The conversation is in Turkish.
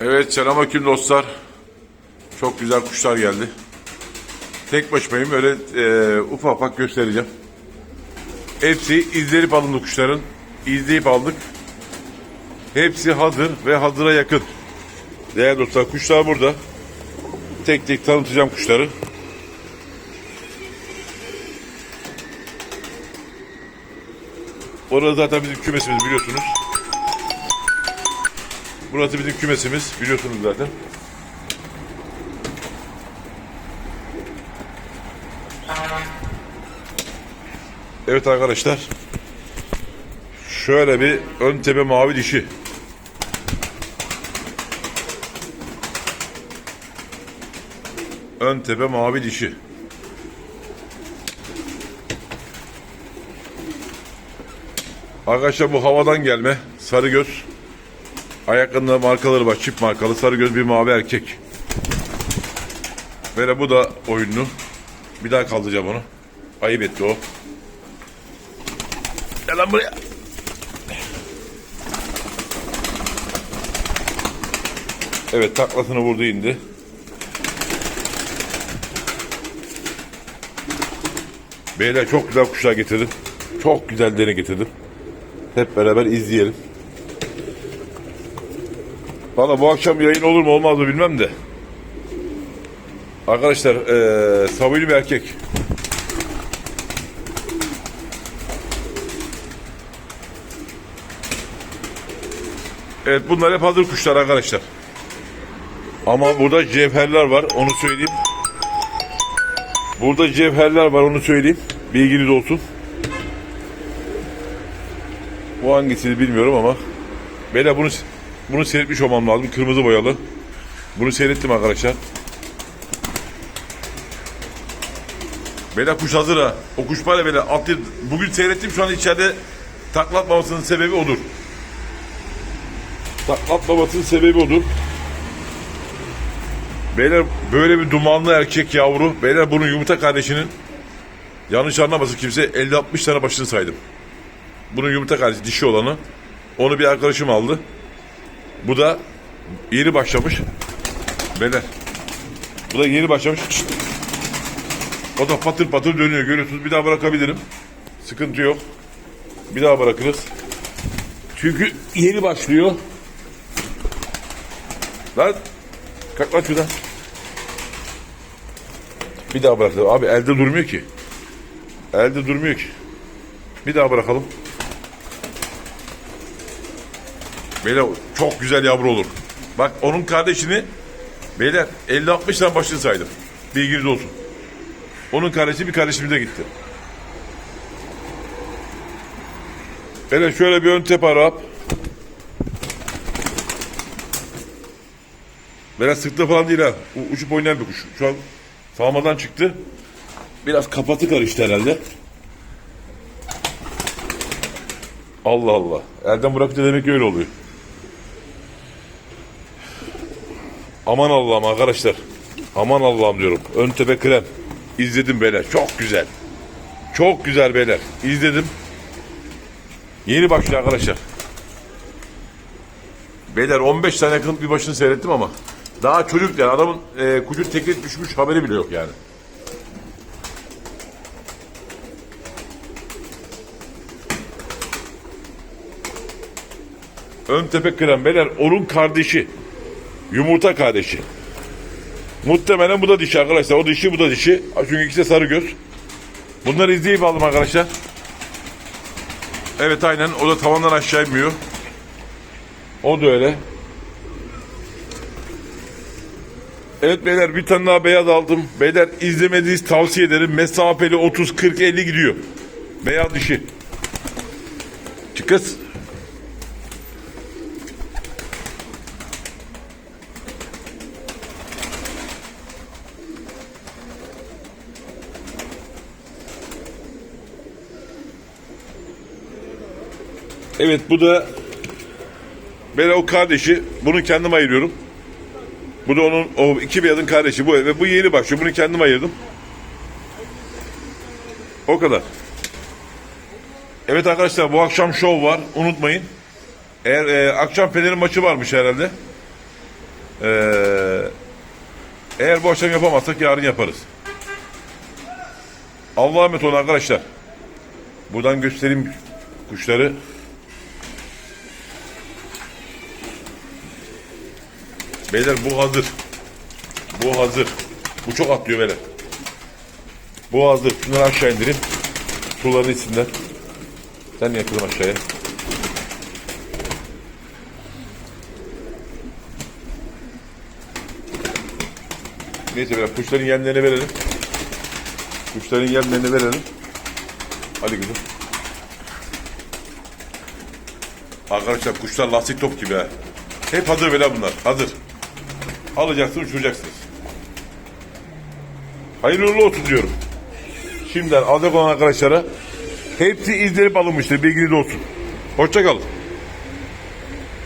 Evet selamünaleyküm dostlar. Çok güzel kuşlar geldi. Tek başımayım öyle e, ufak ufak göstereceğim. Hepsi izlenip alındı kuşların. İzleyip aldık. Hepsi hazır ve hazıra yakın. Değerli dostlar kuşlar burada. Tek tek tanıtacağım kuşları. Orada zaten bizim kümesimiz biliyorsunuz. Burası bizim kümesimiz biliyorsunuz zaten. Evet arkadaşlar. Şöyle bir ön tepe mavi dişi. Ön tepe mavi dişi. Arkadaşlar bu havadan gelme. Sarı göz. Ayaklarında markaları var. Çift markalı. Sarı göz bir mavi erkek. Böyle bu da oyunlu. Bir daha kaldıracağım onu. Ayıp etti o. Gel lan buraya. Evet taklasını vurdu indi. Beyler çok güzel kuşlar getirdim. Çok güzellerini getirdim. Hep beraber izleyelim. Valla bu akşam yayın olur mu olmaz mı bilmem de. Arkadaşlar eee sabırlı bir erkek. Evet bunlar hep hazır kuşlar arkadaşlar. Ama burada cevherler var onu söyleyeyim. Burada cevherler var onu söyleyeyim. Bilginiz olsun. Bu hangisini bilmiyorum ama. Beyler bunu bunu seyretmiş olmam lazım. Kırmızı boyalı. Bunu seyrettim arkadaşlar. Beyler kuş hazır ha. O kuş ya böyle atlı. Bugün seyrettim şu an içeride taklatmamasının sebebi odur. Taklatmamasının sebebi odur. Beyler böyle bir dumanlı erkek yavru. Beyler bunun yumurta kardeşinin yanlış anlamasın kimse 50-60 tane başını saydım. Bunun yumurta kardeşi dişi olanı. Onu bir arkadaşım aldı. Bu da yeni başlamış. Beyler. Bu da yeni başlamış. O da patır patır dönüyor. Görüyorsunuz. Bir daha bırakabilirim. Sıkıntı yok. Bir daha bırakırız. Çünkü yeni başlıyor. Lan. Kalk lan şuradan. Bir daha bırakalım. Abi elde durmuyor ki. Elde durmuyor ki. Bir daha bırakalım. Beyler çok güzel yavru olur. Bak onun kardeşini beyler 50-60 tane başını saydım. Bilginiz olsun. Onun kardeşi bir kardeşimize gitti. Beyler şöyle bir ön tepe Arap. Beyler sırtlı falan değil ha. Uçup oynayan bir kuş. Şu an sağmadan çıktı. Biraz kapatı karıştı herhalde. Allah Allah. Elden bırakınca demek ki öyle oluyor. Aman Allah'ım arkadaşlar. Aman Allah'ım diyorum. Ön tepe krem. İzledim beyler. Çok güzel. Çok güzel beyler. İzledim. Yeni başlıyor arkadaşlar. Beyler 15 tane yakın bir başını seyrettim ama daha çocuk yani adamın e, kucu tekret düşmüş haberi bile yok yani. Ön tepe krem beyler onun kardeşi. Yumurta kardeşi. Muhtemelen bu da dişi arkadaşlar. O dişi bu da dişi. Çünkü ikisi de sarı göz. Bunları izleyip aldım arkadaşlar. Evet aynen. O da tavandan aşağı inmiyor. O da öyle. Evet beyler bir tane daha beyaz aldım. Beyler izlemediğiniz tavsiye ederim. Mesafeli 30, 40, 50 gidiyor. Beyaz dişi. Çık Evet bu da ben o kardeşi. Bunu kendim ayırıyorum. Bu da onun o iki beyazın kardeşi bu ve bu yeni başlıyor. Bunu kendim ayırdım. O kadar. Evet arkadaşlar bu akşam şov var. Unutmayın. Eğer e, akşam Fener'in maçı varmış herhalde. Ee, eğer bu akşam yapamazsak yarın yaparız. Allah'a emanet olun arkadaşlar. Buradan göstereyim kuşları. Beyler bu hazır. Bu hazır. Bu çok atlıyor beyler. Bu hazır. Şunları aşağı indirin. Suların içinden. Sen yakılım aşağıya. Neyse biraz kuşların yemlerini verelim. Kuşların yemlerini verelim. Hadi kızım. Arkadaşlar kuşlar lastik top gibi ha. Hep hazır böyle bunlar. Hazır. Alacaksın uçuracaksınız. Hayırlı uğurlu olsun diyorum. Şimdiden alacak olan arkadaşlara hepsi izlenip alınmıştır. Bilginiz olsun. Hoşçakalın.